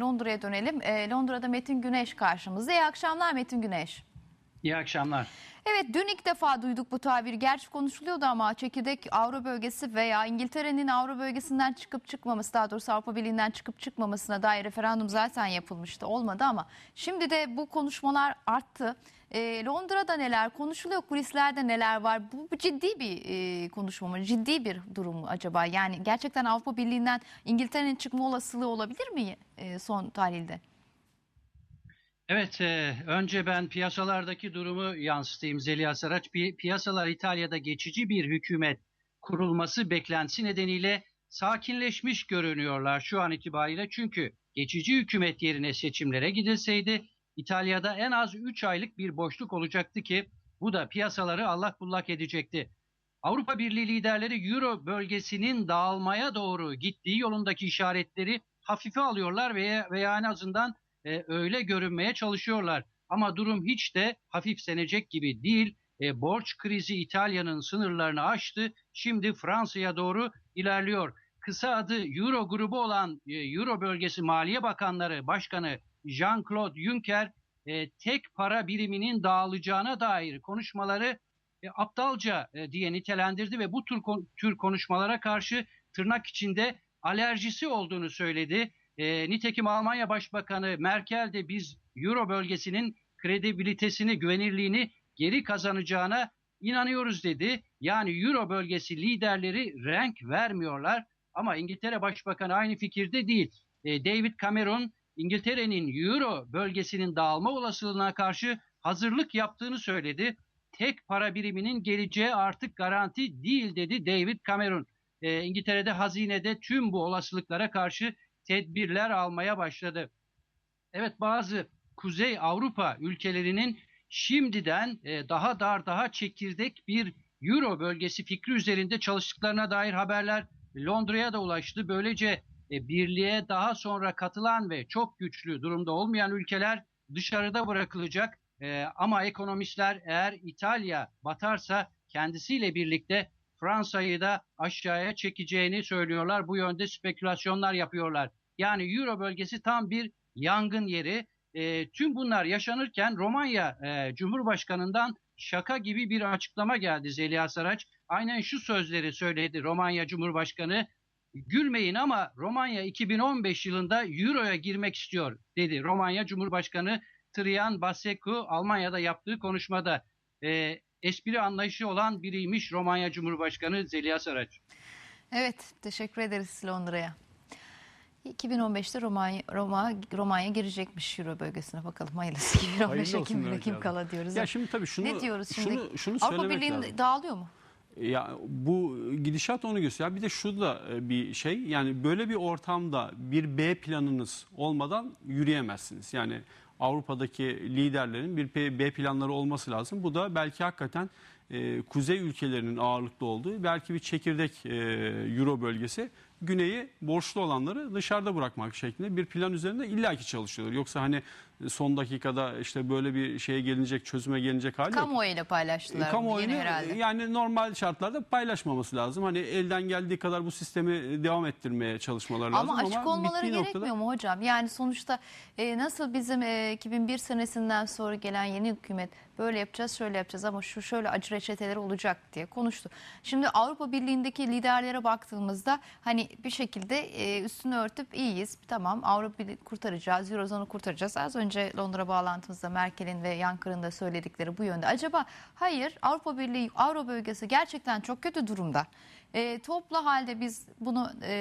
Londra'ya dönelim. Ee, Londra'da Metin Güneş karşımızda. İyi akşamlar Metin Güneş. İyi akşamlar. Evet dün ilk defa duyduk bu tabir. Gerçi konuşuluyordu ama çekirdek Avro bölgesi veya İngiltere'nin Avro bölgesinden çıkıp çıkmaması daha doğrusu Avrupa Birliği'nden çıkıp çıkmamasına dair referandum zaten yapılmıştı. Olmadı ama şimdi de bu konuşmalar arttı. Ee, Londra'da neler konuşuluyor, kulislerde neler var? Bu, bu ciddi bir e, konuşma mı? Ciddi bir durum mu acaba? Yani gerçekten Avrupa Birliği'nden İngiltere'nin çıkma olasılığı olabilir mi e, son tahlilde? Evet, e, önce ben piyasalardaki durumu yansıtayım Zeliha Saraç. Pi- piyasalar İtalya'da geçici bir hükümet kurulması beklentisi nedeniyle sakinleşmiş görünüyorlar şu an itibariyle. Çünkü geçici hükümet yerine seçimlere gidilseydi İtalya'da en az 3 aylık bir boşluk olacaktı ki bu da piyasaları allak bullak edecekti. Avrupa Birliği liderleri Euro bölgesinin dağılmaya doğru gittiği yolundaki işaretleri hafife alıyorlar veya, veya en azından e, öyle görünmeye çalışıyorlar. Ama durum hiç de hafifsenecek gibi değil. E, borç krizi İtalya'nın sınırlarını aştı. Şimdi Fransa'ya doğru ilerliyor. Kısa adı Euro grubu olan e, Euro bölgesi Maliye Bakanları Başkanı Jean-Claude Juncker e, tek para biriminin dağılacağına dair konuşmaları e, aptalca e, diye nitelendirdi ve bu tür, tür konuşmalara karşı tırnak içinde alerjisi olduğunu söyledi. E, nitekim Almanya Başbakanı Merkel de biz Euro bölgesinin kredibilitesini, güvenirliğini geri kazanacağına inanıyoruz dedi. Yani Euro bölgesi liderleri renk vermiyorlar ama İngiltere Başbakanı aynı fikirde değil. E, David Cameron İngiltere'nin Euro bölgesinin dağılma olasılığına karşı hazırlık yaptığını söyledi. Tek para biriminin geleceği artık garanti değil dedi David Cameron. E, İngiltere'de hazinede tüm bu olasılıklara karşı tedbirler almaya başladı. Evet bazı Kuzey Avrupa ülkelerinin şimdiden e, daha dar daha çekirdek bir Euro bölgesi fikri üzerinde çalıştıklarına dair haberler Londra'ya da ulaştı. Böylece e, birliğe daha sonra katılan ve çok güçlü durumda olmayan ülkeler dışarıda bırakılacak. E, ama ekonomistler eğer İtalya batarsa kendisiyle birlikte Fransa'yı da aşağıya çekeceğini söylüyorlar. Bu yönde spekülasyonlar yapıyorlar. Yani Euro bölgesi tam bir yangın yeri. E, tüm bunlar yaşanırken Romanya e, Cumhurbaşkanı'ndan şaka gibi bir açıklama geldi Zeliha Saraç. Aynen şu sözleri söyledi Romanya Cumhurbaşkanı. Gülmeyin ama Romanya 2015 yılında Euro'ya girmek istiyor dedi Romanya Cumhurbaşkanı Trian Baseku Almanya'da yaptığı konuşmada. E, espri anlayışı olan biriymiş Romanya Cumhurbaşkanı Zeliha Saraç. Evet, teşekkür ederiz Londra'ya. 2015'te Romanya, Roma, Romanya girecekmiş Euro bölgesine bakalım hayırlısı. 2015'e Hayırlı olsun kim kim kala diyoruz. Ya şimdi tabii şunu ne diyoruz şimdi? şunu şunu Avrupa söylemek Birliği lazım. dağılıyor mu? Ya bu gidişat onu gösteriyor. Bir de şu da e, bir şey yani böyle bir ortamda bir B planınız olmadan yürüyemezsiniz. Yani Avrupa'daki liderlerin bir B planları olması lazım. Bu da belki hakikaten e, kuzey ülkelerinin ağırlıklı olduğu belki bir çekirdek e, Euro bölgesi güneyi borçlu olanları dışarıda bırakmak şeklinde bir plan üzerinde illaki çalışıyorlar. Yoksa hani son dakikada işte böyle bir şeye gelinecek çözüme gelinecek hali yok. Kamuoyuyla paylaştılar bunu Kamuoyunu yine herhalde. yani normal şartlarda paylaşmaması lazım. Hani elden geldiği kadar bu sistemi devam ettirmeye çalışmaları lazım. Ama açık olmaları gerekmiyor mu hocam? Yani sonuçta e, nasıl bizim e, 2001 senesinden sonra gelen yeni hükümet böyle yapacağız, şöyle yapacağız ama şu şöyle acı reçeteleri olacak diye konuştu. Şimdi Avrupa Birliği'ndeki liderlere baktığımızda hani bir şekilde e, üstünü örtüp iyiyiz. Tamam Avrupa Birliği kurtaracağız, Eurozonu kurtaracağız. Az önce Londra bağlantımızda Merkel'in ve Yankar'ın da söyledikleri bu yönde. Acaba hayır Avrupa Birliği, Avro bölgesi gerçekten çok kötü durumda. E, toplu halde biz bunu e,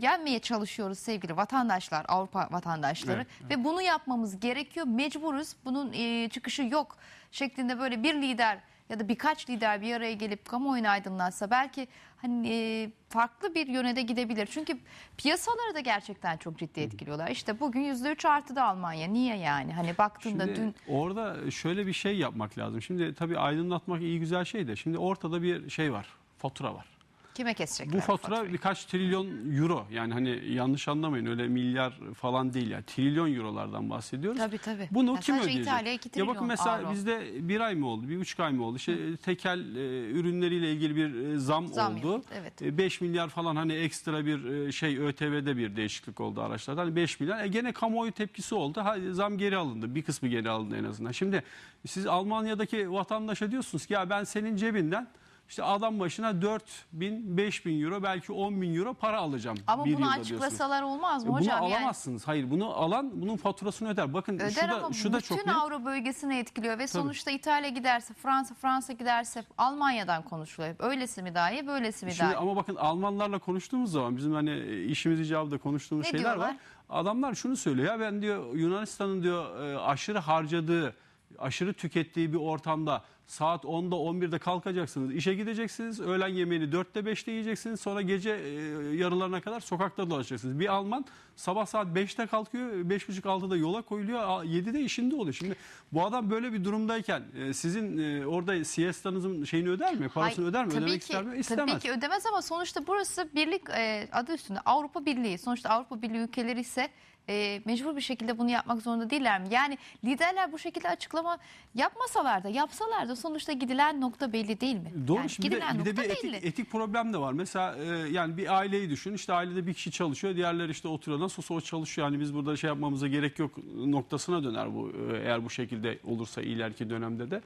yenmeye çalışıyoruz sevgili vatandaşlar, Avrupa vatandaşları Evet, ve bunu yapmamız gerekiyor. Mecburuz. Bunun e, çıkışı yok şeklinde böyle bir lider ya da birkaç lider bir araya gelip kamuoyunu aydınlatsa belki hani e, farklı bir yöne de gidebilir. Çünkü piyasaları da gerçekten çok ciddi etkiliyorlar. İşte bugün %3 artıda Almanya. Niye yani? Hani baktığında Şimdi dün orada şöyle bir şey yapmak lazım. Şimdi tabii aydınlatmak iyi güzel şey de şimdi ortada bir şey var. Fatura var. Kime kesecekler Bu fatura faturayı? birkaç trilyon euro. Yani hani yanlış anlamayın öyle milyar falan değil yani. Trilyon eurolardan bahsediyoruz. Tabii tabii. Bunu Ya kim ödeyecek? İtalya 2 ya trilyon bakın mesela avro. bizde bir ay mı oldu, bir buçuk ay mı oldu? İşte tekel e, ürünleriyle ilgili bir e, zam, Zam oldu. yapıldı, evet. E, 5 milyar falan hani ekstra bir e, şey ÖTV'de bir değişiklik oldu araçlarda. Hani 5 milyar. E, gene kamuoyu tepkisi oldu. Ha, zam geri alındı. Bir kısmı geri alındı en azından. Şimdi siz Almanya'daki vatandaşa diyorsunuz ki ya ben senin cebinden işte adam başına 4 bin, 5 bin euro belki 10 bin euro para alacağım. Ama bir bunu yılda diyorsunuz. açıklasalar olmaz mı E, hocam? Bunu Yani alamazsınız. Hayır bunu alan bunun faturasını öder. Bakın öder şu da, ama şu da bütün çok net. Avro bölgesini etkiliyor ve sonuçta İtalya giderse, Fransa, Fransa giderse Almanya'dan konuşuluyor. Öylesi mi daha iyi, böylesi mi Şimdi iyi? ama bakın Almanlarla konuştuğumuz zaman bizim hani işimiz icabında konuştuğumuz Ne şeyler diyorlar? var. Adamlar şunu söylüyor ya ben diyor Yunanistan'ın diyor e, aşırı harcadığı, aşırı tükettiği bir ortamda saat 10'da 11'de kalkacaksınız. işe gideceksiniz. Öğlen yemeğini 4'te 5'te yiyeceksiniz. Sonra gece e, yarılarına kadar sokakta dolaşacaksınız. Bir Alman sabah saat 5'te kalkıyor. 5.30-6'da yola koyuluyor. a- 7'de işinde oluyor. Şimdi bu adam böyle bir durumdayken e, sizin e, orada siesta'nızın şeyini öder mi? Parasını Hayır, öder mi? tabii Ödemek ki, ister mi? İstemez. Tabii ki ödemez ama sonuçta burası birlik e, adı üstünde Avrupa Birliği. Sonuçta Avrupa Birliği ülkeleri ise e, mecbur bir şekilde bunu yapmak zorunda değiller mi? Yani liderler bu şekilde açıklama yapmasalar da yapsalar da sonuçta gidilen nokta belli değil mi? Doğru. Yani Şimdi bir de, gidilen bir de nokta bir etik, belli. etik problem de var. Mesela e, yani bir aileyi düşün. İşte ailede bir kişi çalışıyor. Diğerleri işte oturuyor. Nasıl olsa o çalışıyor. Yani biz burada şey yapmamıza gerek yok noktasına döner bu. e, Eğer bu şekilde olursa ileriki dönemde de.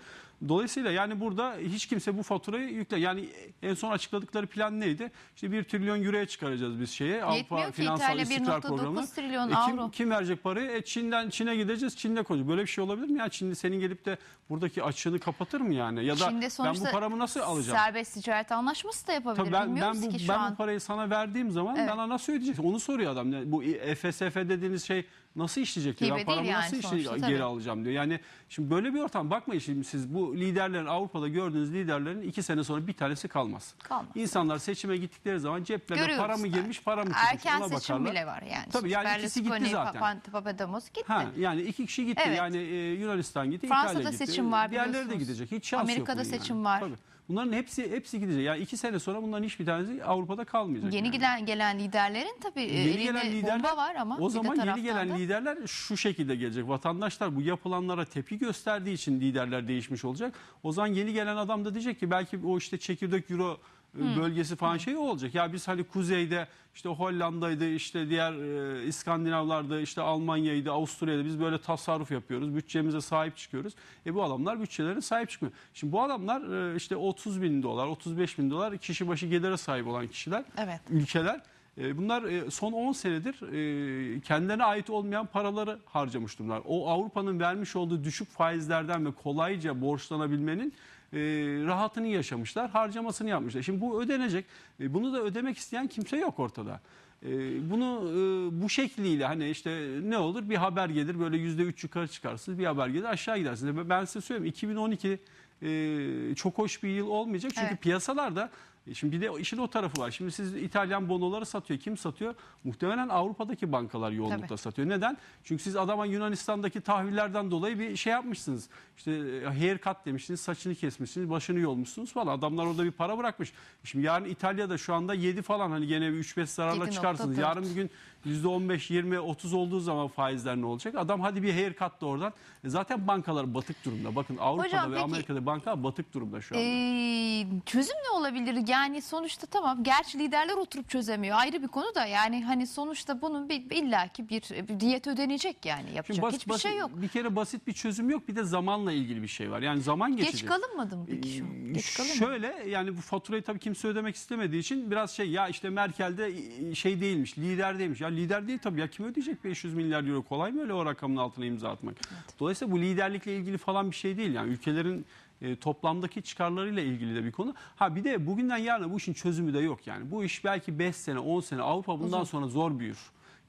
Dolayısıyla yani burada hiç kimse bu faturayı yükle. Yani en son açıkladıkları plan neydi? İşte 1 trilyon euroya çıkaracağız biz şeye. Avrupa Yetmiyor ki Finansal İtalya İstikrar 1.9 Programı. trilyon E, kim, avro. kim verecek parayı? E, Çin'den Çin'e gideceğiz. Çin'de koyacağız. Böyle bir şey olabilir mi ya? Çin'de senin gelip de buradaki açığını kapatır mı yani? Ya da Çin'de ben sonuçta bu paramı nasıl alacağım? Serbest ticaret anlaşması da yapabilir. Tabii ben, Bilmiyoruz ben bu ki şu ben an. bu parayı sana verdiğim zaman bana nasıl ödeyeceksin? Onu soruyor adam. Yani bu FSF dediğiniz şey nasıl işleyecek diyor. Hibe Ben paramı değil yani nasıl işleyecek, sonuçta, geri tabii. alacağım diyor. Yani şimdi böyle bir ortam bakmayın şimdi siz bu liderlerin Avrupa'da gördüğünüz liderlerin iki sene sonra bir tanesi kalmaz. Kalmaz. İnsanlar seçime gittikleri zaman ceplerine Görüyoruz para mı girmiş para mı çıkmış Erken ona seçim bakarlar. bile var yani. Tabii yani ikisi gitti zaten. Pap- Papademos gitti. Ha, yani iki kişi gitti. Evet. Yani e, Yunanistan gitti, Fransa'da İtalya gitti. seçim var Diğerleri de biliyorsunuz. gidecek. Hiç şans yok Amerika'da bunun yani. seçim var. Tabii. Bunların hepsi hepsi gidecek. Yani iki sene sonra bunların hiçbir tanesi Avrupa'da kalmayacak. Yeni yani. giden gelen liderlerin tabii e, Yeni elinde gelen liderler bomba var ama o zaman yeni gelen da- liderler şu şekilde gelecek. Vatandaşlar bu yapılanlara tepki gösterdiği için liderler değişmiş olacak. O zaman yeni gelen adam da diyecek ki belki o işte çekirdek euro bölgesi falan şey olacak. Ya biz hani kuzeyde işte Hollanda'ydı işte diğer e, İskandinavlarda işte Almanya'ydı Avusturya'da biz böyle tasarruf yapıyoruz. Bütçemize sahip çıkıyoruz. E bu adamlar bütçelerine sahip çıkmıyor. Şimdi bu adamlar e, işte 30 bin dolar 35 bin dolar kişi başı gelire sahip olan kişiler Evet. ülkeler e, bunlar e, son 10 senedir e, kendilerine ait olmayan paraları harcamış durumlar. O Avrupa'nın vermiş olduğu düşük faizlerden ve kolayca borçlanabilmenin e, rahatını yaşamışlar, harcamasını yapmışlar. Şimdi bu ödenecek. E, Bunu da ödemek isteyen kimse yok ortada. E, Bunu e, bu şekliyle hani işte ne olur bir haber gelir böyle yüzde üç yukarı çıkarsınız bir haber gelir aşağı gidersiniz. Ben size söyleyeyim 2012 e, çok hoş bir yıl olmayacak çünkü Evet. piyasalarda e, Şimdi bir de işin o tarafı var. Şimdi siz İtalyan bonoları satıyor. Kim satıyor? Muhtemelen Avrupa'daki bankalar yoğunlukla Tabii. satıyor. Neden? Çünkü siz adama Yunanistan'daki tahvillerden dolayı bir şey yapmışsınız. İşte e, haircut demişsiniz, saçını kesmişsiniz, başını yolmuşsunuz falan. Adamlar orada bir para bırakmış. Şimdi yarın İtalya'da şu anda 7 falan hani gene bir 3-5 zararla 7.4. çıkarsınız. Yarın bir gün %15, 20, 30 olduğu zaman faizler ne olacak? Adam hadi bir haircut da oradan. E zaten bankalar batık durumda. Bakın Avrupa'da Hocam ve peki- Amerika'da bankalar batık durumda şu anda. Ee, çözüm ne olabilir? Yani sonuçta tamam gerçi liderler oturup çözemiyor. Ayrı bir konu da yani hani sonuçta bunun bir, illaki bir, bir diyet ödenecek yani yapacak Şimdi basit- hiçbir basit- şey yok. Bir kere basit bir çözüm yok. Bir de zamanla ilgili bir şey var. Yani zaman geçecek. Geç kalınmadı mı peki şu? an? Geç kalınmadı. Şöyle yani bu faturayı tabii kimse ödemek istemediği için biraz şey ya işte Merkel'de şey değilmiş, lider değilmiş. Ya lider değil tabii ya kim ödeyecek 500 milyar euro kolay mı öyle o rakamın altına imza atmak? Dolayısıyla bu liderlikle ilgili falan bir şey değil yani ülkelerin e, toplamdaki çıkarlarıyla ilgili de bir konu. Ha bir de bugünden yarına bu işin çözümü de yok yani. Bu iş belki 5 sene 10 sene Avrupa bundan sonra zor büyür.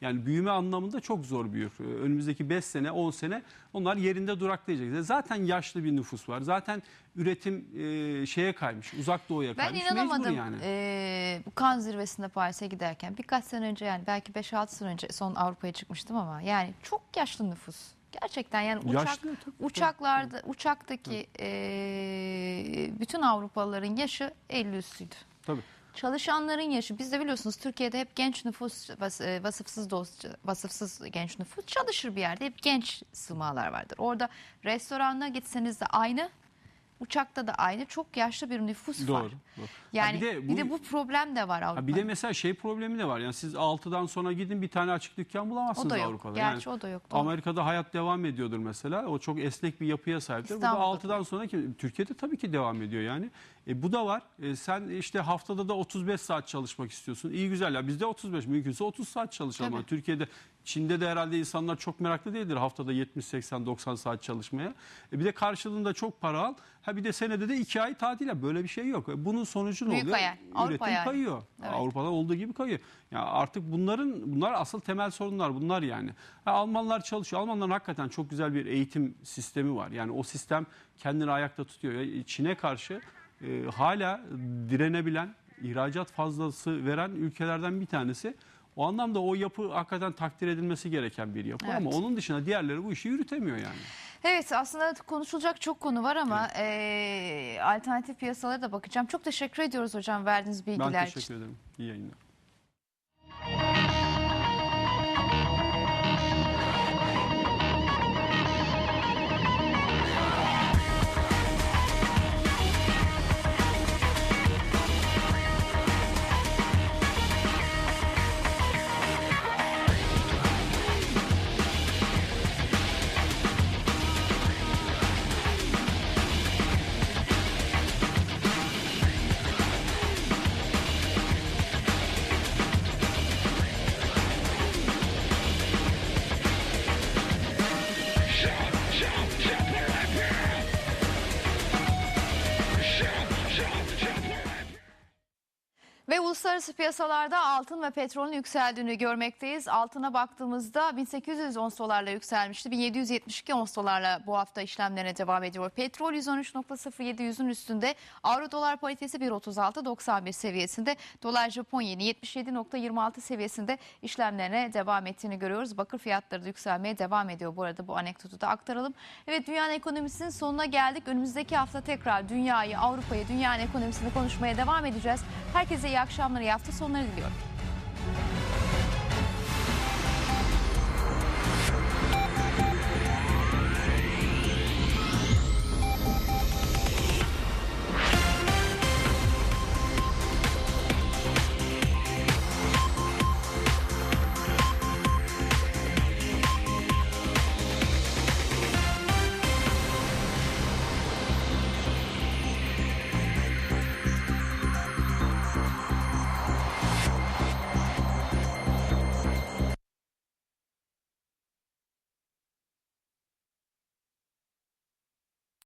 Yani büyüme anlamında çok zor büyür. Ee, Önümüzdeki 5 sene 10 sene onlar yerinde duraklayacak. Zaten yaşlı bir nüfus var. Zaten üretim e, şeye kaymış. Uzak doğuya Ben kaymış. inanamadım Mecbur yani. ee, bu kan zirvesinde Paris'e giderken birkaç sene önce yani belki 5-6 sene önce son Avrupa'ya çıkmıştım ama yani çok yaşlı nüfus. Gerçekten yani uçak, Yaşlı, tabii, uçaklarda uçaktaki ee, bütün Avrupalıların yaşı 50 üstüydü. Tabii. çalışanların yaşı biz de biliyorsunuz Türkiye'de hep genç nüfus vas- e, vasıfsız dost, vasıfsız genç nüfus çalışır bir yerde hep genç sığmalar vardır. Orada restorana gitseniz de aynı uçakta da aynı çok yaşlı bir nüfus Doğru. var. doğru. Yani Ha bir, de bu, problem de var Avrupa'da. Ha bir de mesela şey problemi de var. Yani siz 6'dan sonra gidin bir tane açık dükkan bulamazsınız O da yok. Avrupa'da. Gerçi o da yok, doğru. Amerika'da hayat devam ediyordur mesela. O çok esnek bir yapıya sahiptir. Burada İstanbul'da 6'dan sonra ki Türkiye'de tabii ki devam ediyor yani. E, bu da var. E, sen işte haftada da 35 saat çalışmak istiyorsun. İyi güzel ya bizde 35 mümkünse 30 saat çalışalım. Tabii. Türkiye'de Çin'de de herhalde insanlar çok meraklı değildir haftada 70 80 90 saat çalışmaya. E, bir de karşılığında çok para al. Ha bir de senede de 2 ay tatil yap. Böyle bir şey yok. E, Bunun sonucu ne Büyük oluyor? hayal. Avrupa Üretim hayali. kayıyor. Evet. Avrupa'da olduğu gibi kayıyor. Ya artık bunların bunlar asıl temel sorunlar bunlar yani. Ha, Almanlar çalışıyor. Almanların hakikaten çok güzel bir eğitim sistemi var. Yani o sistem kendini ayakta tutuyor. Ya Çin'e karşı e, hala direnebilen, ihracat fazlası veren ülkelerden bir tanesi. O anlamda o yapı hakikaten takdir edilmesi gereken bir yapı Evet. ama onun dışında diğerleri bu işi yürütemiyor yani. Evet aslında konuşulacak çok konu var ama eee, alternatif piyasalara da bakacağım. Çok teşekkür ediyoruz hocam verdiğiniz bilgiler Ben için. teşekkür ederim. İyi yayınlar. Ve uluslararası piyasalarda altın ve petrolün yükseldiğini görmekteyiz. Altına baktığımızda 1800 ons dolarla yükselmişti. 1772 ons dolarla bu hafta işlemlerine devam ediyor. Petrol 113.07 yüzün üstünde. Avro dolar paritesi 1.36.91 seviyesinde. Dolar Japon yeni 77.26 seviyesinde işlemlerine devam ettiğini görüyoruz. Bakır fiyatları da yükselmeye devam ediyor. Bu arada bu anekdotu da aktaralım. Evet dünyanın ekonomisinin sonuna geldik. Önümüzdeki hafta tekrar dünyayı, Avrupa'yı, dünyanın ekonomisini konuşmaya devam edeceğiz. Herkese iyi akşamlar, iyi hafta sonları diliyorum.